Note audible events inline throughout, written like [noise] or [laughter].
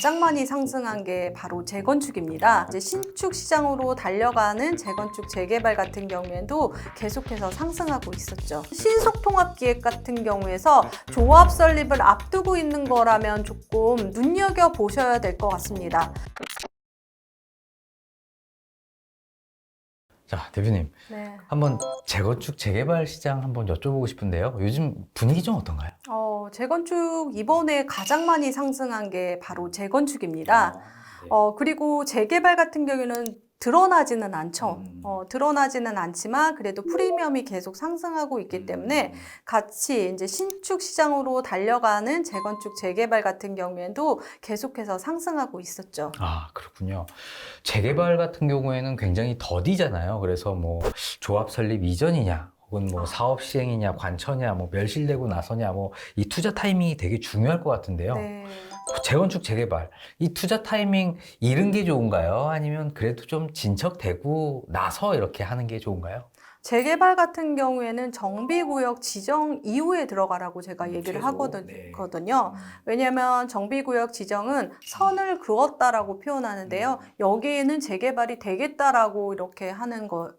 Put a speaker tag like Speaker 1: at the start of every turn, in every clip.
Speaker 1: 가장 많이 상승한 게 바로 재건축입니다. 이제 신축 시장으로 달려가는 재건축 재개발 같은 경우에도 계속해서 상승하고 있었죠. 신속 통합 기획 같은 경우에서 조합 설립을 앞두고 있는 거라면 조금 눈여겨 보셔야 될 것 같습니다.
Speaker 2: 자, 대표님.
Speaker 1: 네.
Speaker 2: 한번 재건축 재개발 시장 한번 여쭤보고 싶은데요. 요즘 분위기 좀 어떤가요?
Speaker 1: 어, 재건축 이번에 가장 많이 상승한 게 바로 재건축입니다.
Speaker 2: 네.
Speaker 1: 어, 그리고 재개발 같은 경우에는 드러나지는 않죠.
Speaker 2: 음.
Speaker 1: 어, 드러나지는 않지만 그래도 프리미엄이 계속 상승하고
Speaker 2: 음.
Speaker 1: 있기 때문에 같이 이제 신축 시장으로 달려가는 재건축 재개발 같은 경우에도 계속해서 상승하고 있었죠.
Speaker 2: 아, 그렇군요. 재개발 같은 경우에는 굉장히 더디잖아요. 그래서 뭐 조합 설립 이전이냐, 혹은 뭐 사업 시행이냐, 관처냐, 뭐 멸실되고 나서냐, 뭐 이 투자 타이밍이 되게 중요할 것 같은데요.
Speaker 1: 네.
Speaker 2: 재건축 재개발 이 투자 타이밍 이른 게 좋은가요? 아니면 그래도 좀 진척되고 나서 이렇게 하는 게 좋은가요?
Speaker 1: 재개발 같은 경우에는 정비구역 지정 이후에 들어가라고 제가
Speaker 2: 음,
Speaker 1: 얘기를
Speaker 2: 최소, 네.
Speaker 1: 하거든요. 왜냐하면 정비구역 지정은 선을 그었다라고 표현하는데요. 여기에는 재개발이 되겠다라고 이렇게 하는 거.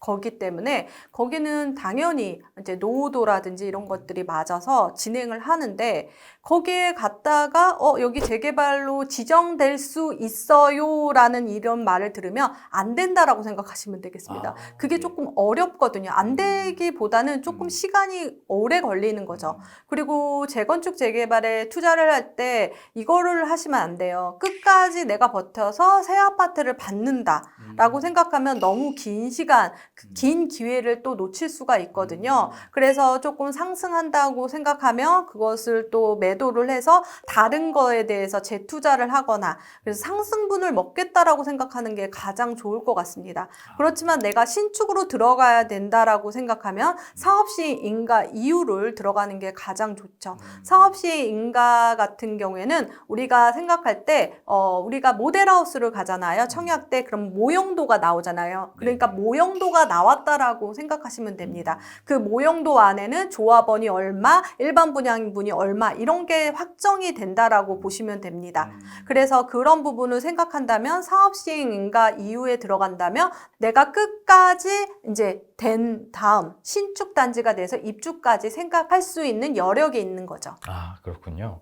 Speaker 1: 거기 때문에 거기는 당연히 이제 노후도라든지 이런 것들이 맞아서 진행을 하는데 거기에 갔다가 어 여기 재개발로 지정될 수 있어요라는 이런 말을 들으면 안 된다라고 생각하시면 되겠습니다.
Speaker 2: 아,
Speaker 1: 그게
Speaker 2: 네.
Speaker 1: 조금 어렵거든요. 안 되기보다는 조금
Speaker 2: 음.
Speaker 1: 시간이 오래 걸리는 거죠. 그리고 재건축 재개발에 투자를 할 때 이거를 하시면 안 돼요. 끝까지 내가 버텨서 새 아파트를 받는다라고
Speaker 2: 음.
Speaker 1: 생각하면 너무 긴 시간, 그긴 기회를 또 놓칠 수가 있거든요. 그래서 조금 상승한다고 생각하면 그것을 또 매 도를 해서 다른 거에 대해서 재투자를 하거나 그래서 상승분을 먹겠다라고 생각하는 게 가장 좋을 것 같습니다. 그렇지만 내가 신축으로 들어가야 된다라고 생각하면 사업시 인가 이후를 들어가는 게 가장 좋죠. 사업시 인가 같은 경우에는 우리가 생각할 때, 어, 우리가 모델하우스를 가잖아요. 청약 때, 그럼 모형도가 나오잖아요. 그러니까
Speaker 2: 네.
Speaker 1: 모형도가 나왔다라고 생각하시면 됩니다. 그 모형도 안에는 조합원이 얼마, 일반 분양분이 얼마, 이런 게 확정이 된다라고 보시면 됩니다. 그래서 그런 부분을 생각한다면 사업 시행 인가 이후에 들어간다면 내가 끝까지 이제 된 다음 신축 단지가 돼서 입주까지 생각할 수 있는 여력이 있는 거죠.
Speaker 2: 아, 그렇군요.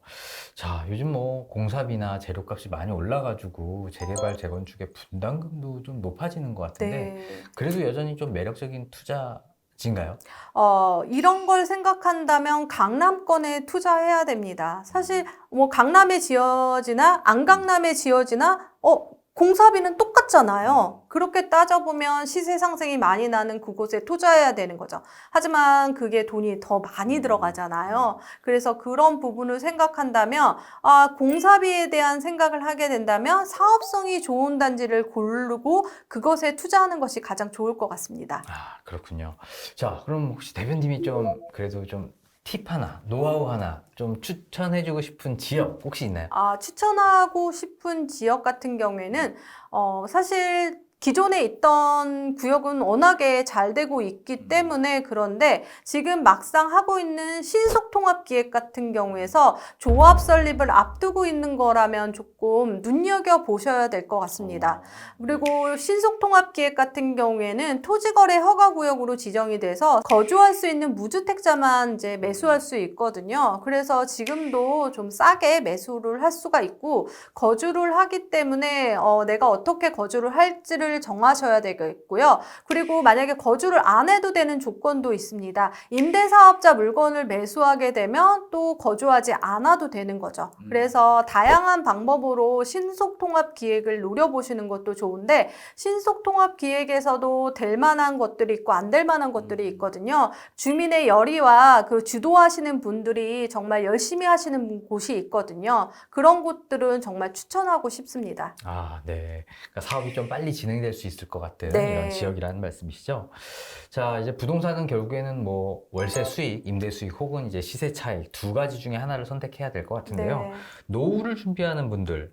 Speaker 2: 자, 요즘 뭐 공사비나 재료값이 많이 올라가지고 재개발, 재건축의 분담금도 좀 높아지는 것 같은데
Speaker 1: 네.
Speaker 2: 그래도 여전히 좀 매력적인 투자 지인가요?
Speaker 1: 어, 이런 걸 생각한다면 강남권에 투자해야 됩니다. 사실 뭐 강남에 지어지나 안 강남에 지어지나 어 공사비는 똑같잖아요. 그렇게 따져보면 시세 상승이 많이 나는 그곳에 투자해야 되는 거죠. 하지만 그게 돈이 더 많이 들어가잖아요. 그래서 그런 부분을 생각한다면, 아, 공사비에 대한 생각을 하게 된다면 사업성이 좋은 단지를 고르고 그것에 투자하는 것이 가장 좋을 것 같습니다.
Speaker 2: 아, 그렇군요. 자, 그럼 혹시 대표님이 좀 그래도 좀 팁 하나, 노하우 하나 좀 추천해주고 싶은 지역 혹시 있나요?
Speaker 1: 아, 추천하고 싶은 지역 같은 경우에는 어, 사실 기존에 있던 구역은 워낙에 잘 되고 있기 때문에 그런데 지금 막상 하고 있는 신속통합 기획 같은 경우에서 조합 설립을 앞두고 있는 거라면 조금 눈여겨 보셔야 될 것 같습니다. 그리고 신속통합 기획 같은 경우에는 토지거래 허가 구역으로 지정이 돼서 거주할 수 있는 무주택자만 이제 매수할 수 있거든요. 그래서 지금도 좀 싸게 매수를 할 수가 있고 거주를 하기 때문에 어, 내가 어떻게 거주를 할지를 정하셔야 되겠고요. 그리고 만약에 거주를 안 해도 되는 조건도 있습니다. 임대사업자 물건을 매수하게 되면 또 거주하지 않아도 되는 거죠.
Speaker 2: 음.
Speaker 1: 그래서 다양한 방법으로 신속통합 기획을 노려보시는 것도 좋은데 신속통합 기획에서도 될 만한 것들이 있고 안 될 만한 것들이
Speaker 2: 음.
Speaker 1: 있거든요. 주민의 열의와 그 주도하시는 분들이 정말 열심히 하시는 곳이 있거든요. 그런 곳들은 정말 추천하고 싶습니다.
Speaker 2: 아, 네. 그러니까 사업이 좀 빨리 진행 될 수 있을 것 같은
Speaker 1: 네.
Speaker 2: 이런 지역이라는 말씀이시죠. 자, 이제 부동산은 결국에는 뭐 월세 수익, 임대 수익 혹은 이제 시세 차익 두 가지 중에 하나를 선택해야 될 것 같은데요.
Speaker 1: 네.
Speaker 2: 노후를 준비하는 분들,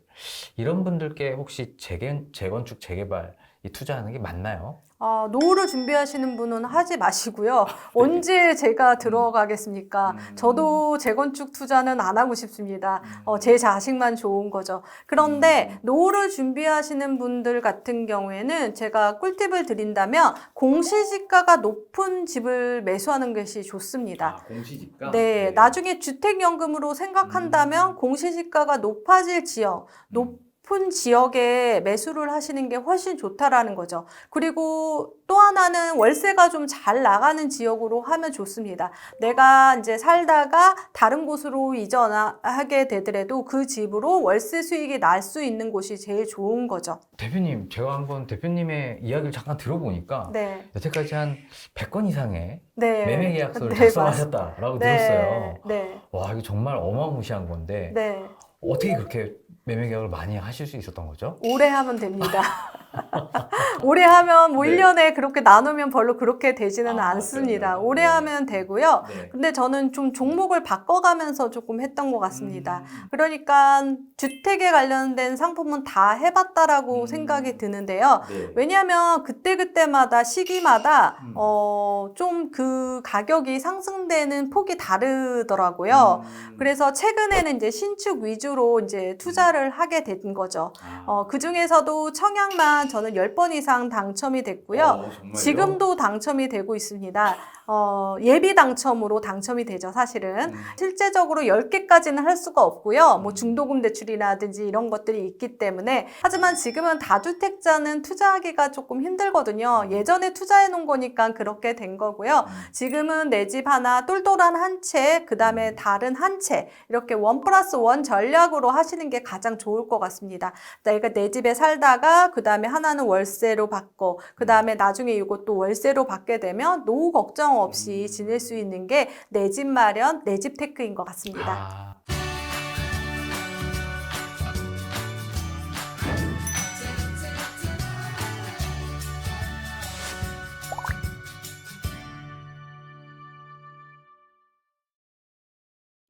Speaker 2: 이런 분들께 혹시 재gen, 재건축, 재개발 이 투자하는 게 맞나요?
Speaker 1: 아, 노후를 준비하시는 분은 하지 마시고요. [laughs] 언제 제가 들어가겠습니까?
Speaker 2: 음.
Speaker 1: 저도 재건축 투자는 안 하고 싶습니다. 어, 제 자식만 좋은 거죠. 그런데 노후를 준비하시는 분들 같은 경우에는 제가 꿀팁을 드린다면 공시지가가 높은 집을 매수하는 것이 좋습니다.
Speaker 2: 아, 공시지가.
Speaker 1: 네, 나중에 주택연금으로 생각한다면
Speaker 2: 음.
Speaker 1: 공시지가가 높아질 지역, 높 은 지역에 매수를 하시는 게 훨씬 좋다라는 거죠. 그리고 또 하나는 월세가 좀 잘 나가는 지역으로 하면 좋습니다. 내가 이제 살다가 다른 곳으로 이전하게 되더라도 그 집으로 월세 수익이 날 수 있는 곳이 제일 좋은 거죠.
Speaker 2: 대표님, 제가 한번 대표님의 이야기를 잠깐 들어보니까
Speaker 1: 네.
Speaker 2: 여태까지 한 100건 이상의
Speaker 1: 네.
Speaker 2: 매매 계약서를
Speaker 1: 네,
Speaker 2: 작성하셨다라고 들었어요.
Speaker 1: 네.
Speaker 2: 와, 이거 정말 어마무시한 건데
Speaker 1: 네.
Speaker 2: 어떻게 그렇게 매매 계약을 많이 하실 수 있었던 거죠?
Speaker 1: 오래 하면 됩니다. [laughs] [laughs] 오래 하면 뭐
Speaker 2: 네.
Speaker 1: 1년에 그렇게 나누면 별로 그렇게 되지는
Speaker 2: 아,
Speaker 1: 않습니다.
Speaker 2: 그러네요.
Speaker 1: 오래
Speaker 2: 네.
Speaker 1: 하면 되고요.
Speaker 2: 네.
Speaker 1: 근데 저는 좀 종목을 바꿔가면서 조금 했던 것 같습니다.
Speaker 2: 음.
Speaker 1: 그러니까 주택에 관련된 상품은 다 해봤다라고
Speaker 2: 음.
Speaker 1: 생각이 드는데요.
Speaker 2: 네.
Speaker 1: 왜냐하면 그때그때마다 시기마다
Speaker 2: 음.
Speaker 1: 어, 좀 그 가격이 상승되는 폭이 다르더라고요.
Speaker 2: 음.
Speaker 1: 그래서 최근에는 이제 신축 위주로 이제 투자를 하게 된 거죠.
Speaker 2: 아.
Speaker 1: 어, 그 중에서도 청약만 저는 10번 이상 당첨이 됐고요.
Speaker 2: 어?
Speaker 1: 지금도 당첨이 되고 있습니다. 어, 예비 당첨으로 당첨이 되죠, 사실은.
Speaker 2: 음.
Speaker 1: 실제적으로 10개까지는 할 수가 없고요. 뭐
Speaker 2: 음.
Speaker 1: 중도금 대출이라든지 이런 것들이 있기 때문에. 하지만 지금은 다주택자는 투자하기가 조금 힘들거든요. 예전에 투자해 놓은 거니까 그렇게 된 거고요.
Speaker 2: 음.
Speaker 1: 지금은 내 집 하나 똘똘한 한 채, 그 다음에 다른 한 채, 이렇게 원 플러스 원 전략으로 하시는 게 가장 좋을 것 같습니다. 내가 내 집에 살다가, 그 다음에 하나는 월세로 받고, 그 다음에 나중에 이것도 월세로 받게 되면 노후 걱정 없이 지낼 수 있는 게 내 집 마련, 내 집 테크인 것 같습니다.
Speaker 2: 아.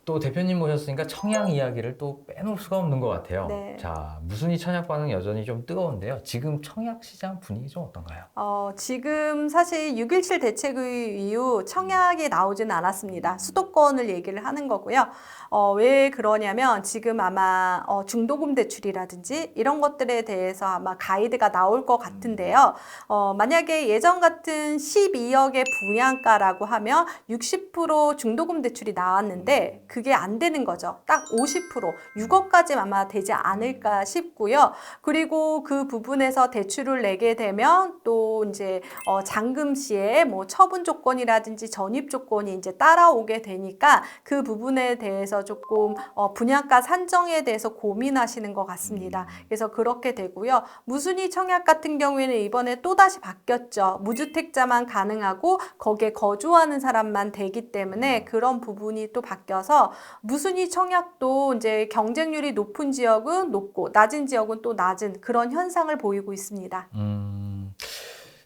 Speaker 2: 또 대표님 모셨으니까 청약 이야기를 또 빼놓을 수가 없는 것 같아요.
Speaker 1: 네.
Speaker 2: 자, 무순위 청약 반응 여전히 좀 뜨거운데요. 지금 청약 시장 분위기 좀 어떤가요?
Speaker 1: 어, 지금 사실 6.17 대책 이후 청약이 나오지는 않았습니다. 수도권을 얘기를 하는 거고요. 어, 왜 그러냐면 지금 아마 어, 중도금 대출이라든지 이런 것들에 대해서 아마 가이드가 나올 것 같은데요. 어, 만약에 예전 같은 12억의 분양가라고 하면 60% 중도금 대출이 나왔는데 그게 안 되는 거죠. 딱 50%, 6억까지 아마 되지 않을까 싶고요. 그리고 그 부분에서 대출을 내게 되면 또 이제 어, 잔금 시에 뭐 처분 조건이라든지 전입 조건이 이제 따라오게 되니까 그 부분에 대해서 조금 어, 분양가 산정에 대해서 고민하시는 것 같습니다. 그래서 그렇게 되고요. 무순위 청약 같은 경우에는 이번에 또 다시 바뀌었죠. 무주택자만 가능하고 거기에 거주하는 사람만 되기 때문에 그런 부분이 또 바뀌어서 무순위 청약도 이제 경쟁률이 높은 지역은 높고 낮은 지역은 또 낮은 그런 현상을 보이고 있습니다.
Speaker 2: 음,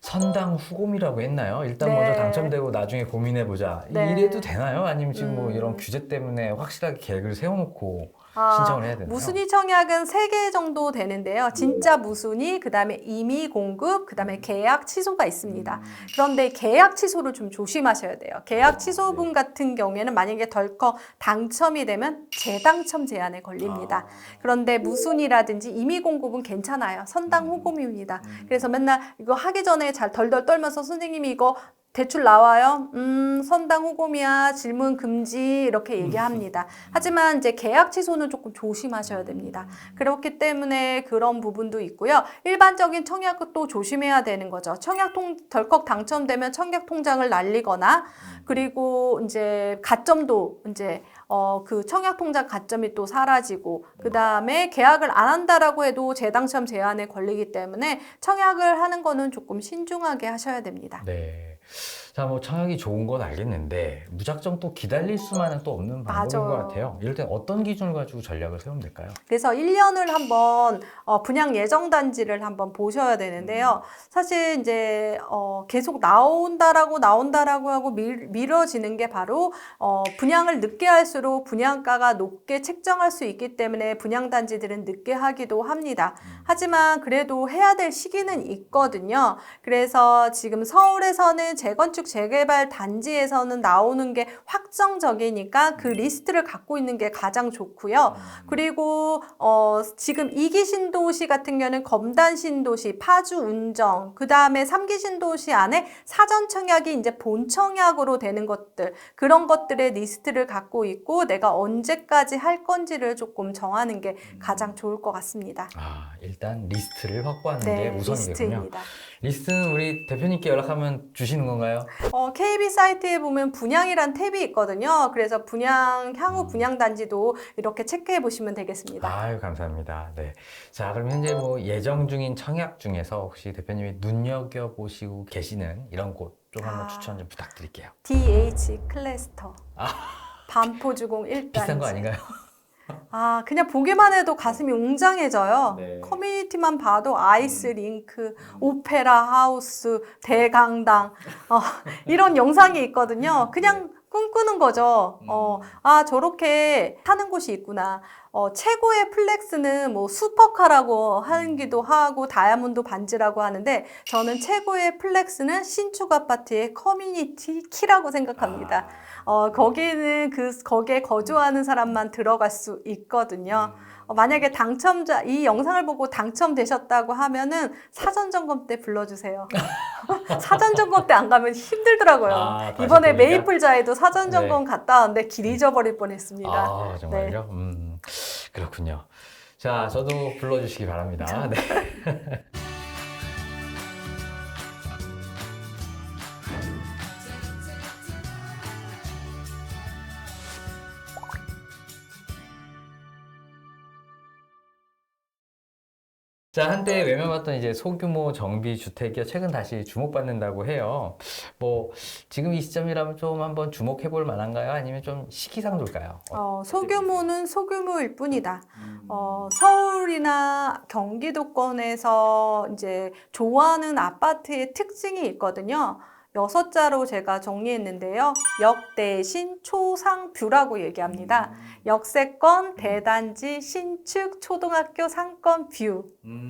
Speaker 2: 선당 후곰이라고 했나요? 일단
Speaker 1: 네.
Speaker 2: 먼저 당첨되고 나중에 고민해 보자.
Speaker 1: 네.
Speaker 2: 이래도 되나요? 아니면 지금 뭐
Speaker 1: 음.
Speaker 2: 이런 규제 때문에 확실하게 계획을 세워놓고
Speaker 1: 아,
Speaker 2: 신청을 해야 되나요?
Speaker 1: 무순위 청약은 세 개 정도 되는데요. 진짜 무순위, 그 다음에 임의 공급, 그 다음에 계약 취소가 있습니다.
Speaker 2: 음.
Speaker 1: 그런데 계약 취소를 좀 조심하셔야 돼요. 계약
Speaker 2: 아,
Speaker 1: 취소분
Speaker 2: 네.
Speaker 1: 같은 경우에는 만약에 덜컥 당첨이 되면 재당첨 제한에 걸립니다. 그런데 무순위라든지 임의 공급은 괜찮아요. 선당
Speaker 2: 음.
Speaker 1: 후금입니다.
Speaker 2: 음.
Speaker 1: 그래서 맨날 이거 하기 전에 잘 덜덜 떨면서 선생님이 이거 대출 나와요? 음, 선당 후금이야. 질문 금지. 이렇게 얘기합니다. 하지만 이제 계약 취소는 조금 조심하셔야 됩니다. 그렇기 때문에 그런 부분도 있고요. 일반적인 청약은 또 조심해야 되는 거죠. 청약 통, 덜컥 당첨되면 청약 통장을 날리거나 그리고 이제 가점도 이제 어, 그 청약 통장 가점이 또 사라지고 그 다음에 계약을 안 한다라고 해도 재당첨 제한에 걸리기 때문에 청약을 하는 거는 조금 신중하게 하셔야 됩니다.
Speaker 2: 네. 자, 뭐 청약이 좋은 건 알겠는데 무작정 또 기다릴 수만은 또 없는 방법인
Speaker 1: 맞아요.
Speaker 2: 것 같아요. 이럴 땐 어떤 기준을 가지고 전략을 세우면 될까요?
Speaker 1: 그래서 1년을 한번 어, 분양 예정 단지를 한번 보셔야 되는데요. 사실 이제 어, 계속 나온다라고 나온다라고 하고 밀, 미뤄지는 게 바로 어, 분양을 늦게 할수록 분양가가 높게 책정할 수 있기 때문에 분양 단지들은 늦게 하기도 합니다. 하지만 그래도 해야 될 시기는 있거든요. 그래서 지금 서울에서는 재건축 재개발 단지에서는 나오는 게 확정적이니까 그 리스트를 갖고 있는 게 가장 좋고요. 그리고 어, 지금 2기 신도시 같은 경우는 검단 신도시, 파주 운정, 그 다음에 3기 신도시 안에 사전 청약이 이제 본 청약으로 되는 것들 그런 것들의 리스트를 갖고 있고 내가 언제까지 할 건지를 조금 정하는 게 가장 좋을 것 같습니다.
Speaker 2: 아, 일단 리스트를 확보하는 게
Speaker 1: 네,
Speaker 2: 우선이겠군요.
Speaker 1: 리스트입니다.
Speaker 2: 리스트는 우리 대표님께 연락하면 주시는 건가요?
Speaker 1: 어, KB 사이트에 보면 분양이란 탭이 있거든요. 그래서 분양, 향후 분양 단지도 이렇게 체크해 보시면 되겠습니다.
Speaker 2: 아유, 감사합니다. 네. 자, 그럼 현재 뭐 예정 중인 청약 중에서 혹시 대표님이 눈여겨 보시고 계시는 이런 곳 좀 한번
Speaker 1: 아.
Speaker 2: 추천 좀 부탁드릴게요.
Speaker 1: DH 클래스터.
Speaker 2: 아.
Speaker 1: 반포주공 1단지.
Speaker 2: 비싼 거 아닌가요?
Speaker 1: 아, 그냥 보기만 해도 가슴이 웅장해져요.
Speaker 2: 네.
Speaker 1: 커뮤니티만 봐도 아이스 링크, 오페라 하우스, 대강당, 어, 이런 영상이 있거든요. 그냥 꿈꾸는 거죠. 어, 아, 저렇게 하는 곳이 있구나. 어, 최고의 플렉스는 뭐 슈퍼카라고 하기도 하고 다이아몬드 반지라고 하는데 저는 최고의 플렉스는 신축 아파트의 커뮤니티 키라고 생각합니다. 어, 거기는 그, 거기에 거주하는 사람만 들어갈 수 있거든요. 어, 만약에 당첨자, 이 영상을 보고 당첨되셨다고 하면은 사전 점검 때 불러주세요. [laughs] [laughs] 사전 점검 때 안 가면 힘들더라고요.
Speaker 2: 아, 다시
Speaker 1: 이번에
Speaker 2: 보니까?
Speaker 1: 메이플자에도 사전
Speaker 2: 네.
Speaker 1: 점검 갔다 왔는데 길 잊어버릴 뻔했습니다.
Speaker 2: 아, 정말요?
Speaker 1: 네.
Speaker 2: 음, 그렇군요. 자, 저도 불러주시기 바랍니다. 네. [laughs] 자, 한때 외면받던 이제 소규모 정비 주택이 최근 다시 주목받는다고 해요. 뭐, 지금 이 시점이라면 좀 한번 주목해 볼 만한가요? 아니면 좀 시기상돌까요?
Speaker 1: 어, 소규모는 소규모일 뿐이다. 어, 서울이나 경기도권에서 이제 좋아하는 아파트의 특징이 있거든요. 여섯 자로 제가 정리했는데요. 역 대신 초상뷰라고 얘기합니다. 역세권, 대단지, 신축, 초등학교 상권 뷰.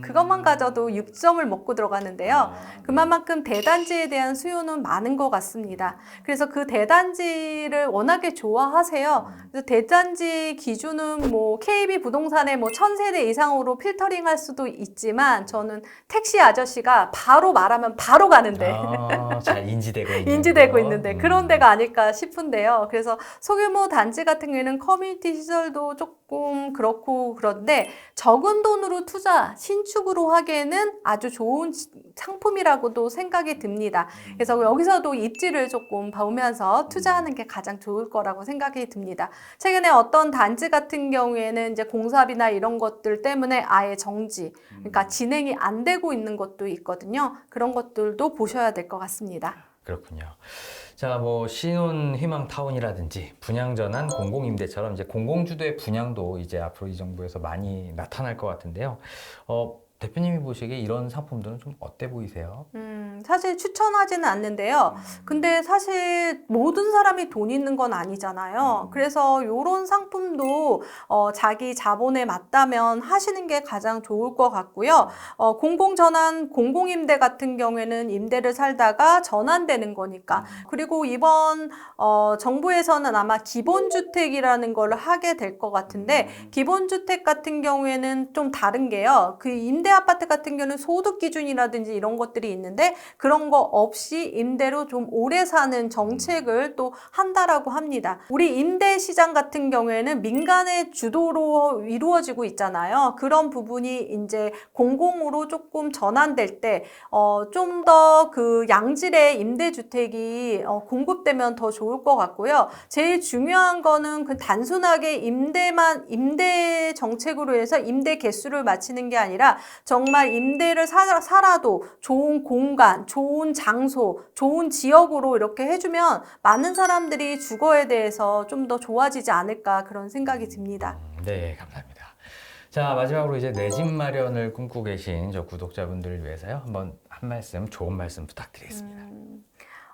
Speaker 1: 그것만 가져도 6점을 먹고 들어가는데요. 그만큼 대단지에 대한 수요는 많은 것 같습니다. 그래서 그 대단지를 워낙에 좋아하세요. 그래서 대단지 기준은 뭐 KB 부동산의 뭐 1000세대 이상으로 필터링 할 수도 있지만 저는 택시 아저씨가 바로 말하면 바로 가는데
Speaker 2: 아, 잘 인지되고 있는
Speaker 1: 인지되고
Speaker 2: 거.
Speaker 1: 있는데
Speaker 2: 음.
Speaker 1: 그런 데가 아닐까 싶은데요. 그래서 소규모 단지 같은 경우에는 커뮤니티 시설도 조금 그렇고 그런데 적은 돈으로 투자, 신축으로 하기에는 아주 좋은 시- 상품이라고도 생각이 듭니다. 그래서 여기서도 입지를 조금 보면서 투자하는 게 가장 좋을 거라고 생각이 듭니다. 최근에 어떤 단지 같은 경우에는 이제 공사비나 이런 것들 때문에 아예 정지, 그러니까 진행이 안 되고 있는 것도 있거든요. 그런 것들도 보셔야 될 것 같습니다.
Speaker 2: 그렇군요. 자, 뭐 신혼 희망 타운이라든지 분양 전환 공공 임대처럼 이제 공공 주도의 분양도 이제 앞으로 이 정부에서 많이 나타날 것 같은데요. 어, 대표님이 보시기에 이런 상품들은 좀 어때 보이세요?
Speaker 1: 음, 사실 추천하지는 않는데요. 근데 사실 모든 사람이 돈 있는 건 아니잖아요. 그래서 이런 상품도 어, 자기 자본에 맞다면 하시는 게 가장 좋을 것 같고요. 어, 공공전환, 공공임대 같은 경우에는 임대를 살다가 전환되는 거니까. 그리고 이번 어, 정부에서는 아마 기본주택이라는 걸 하게 될 것 같은데 기본주택 같은 경우에는 좀 다른 게요. 그 임대 아파트 같은 경우는 소득 기준이라든지 이런 것들이 있는데 그런 거 없이 임대로 좀 오래 사는 정책을 또 한다라고 합니다. 우리 임대 시장 같은 경우에는 민간의 주도로 이루어지고 있잖아요. 그런 부분이 이제 공공으로 조금 전환될 때, 어, 좀 더 그 양질의 임대주택이 어, 공급되면 더 좋을 것 같고요. 제일 중요한 거는 그 단순하게 임대만, 임대 정책으로 해서 임대 개수를 맞추는 게 아니라 정말 임대를 사, 살아도 좋은 공간, 좋은 장소, 좋은 지역으로 이렇게 해주면 많은 사람들이 주거에 대해서 좀 더 좋아지지 않을까 그런 생각이 듭니다.
Speaker 2: 음, 네, 감사합니다. 자, 마지막으로 이제 내 집 마련을 꿈꾸고 계신 저 구독자분들을 위해서요. 한번 한 말씀, 좋은 말씀 부탁드리겠습니다.
Speaker 1: 음,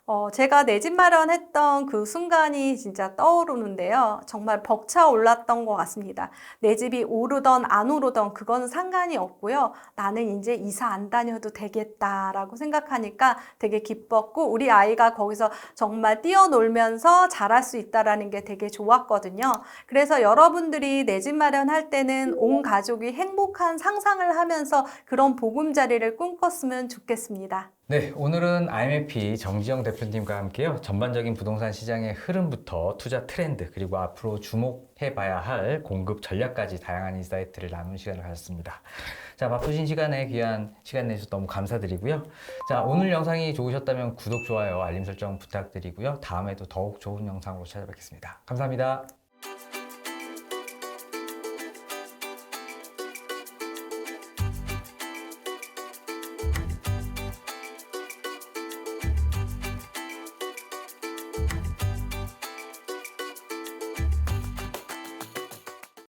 Speaker 1: 어, 제가 내 집 마련했던 그 순간이 진짜 떠오르는데요. 정말 벅차 올랐던 것 같습니다. 내 집이 오르던 안 오르던 그건 상관이 없고요. 나는 이제 이사 안 다녀도 되겠다라고 생각하니까 되게 기뻤고 우리 아이가 거기서 정말 뛰어놀면서 자랄 수 있다라는 게 되게 좋았거든요. 그래서 여러분들이 내 집 마련할 때는 온 가족이 행복한 상상을 하면서 그런 보금자리를 꿈꿨으면 좋겠습니다.
Speaker 2: 네, 오늘은 IMF 정지영 대표님과 함께요. 전반적인 부동산 시장의 흐름부터 투자 트렌드, 그리고 앞으로 주목해봐야 할 공급 전략까지 다양한 인사이트를 나눈 시간을 가졌습니다. 자, 바쁘신 시간에 귀한 시간 내주셔서 너무 감사드리고요. 자, 오늘 영상이 좋으셨다면 구독, 좋아요, 알림 설정 부탁드리고요. 다음에도 더욱 좋은 영상으로 찾아뵙겠습니다. 감사합니다.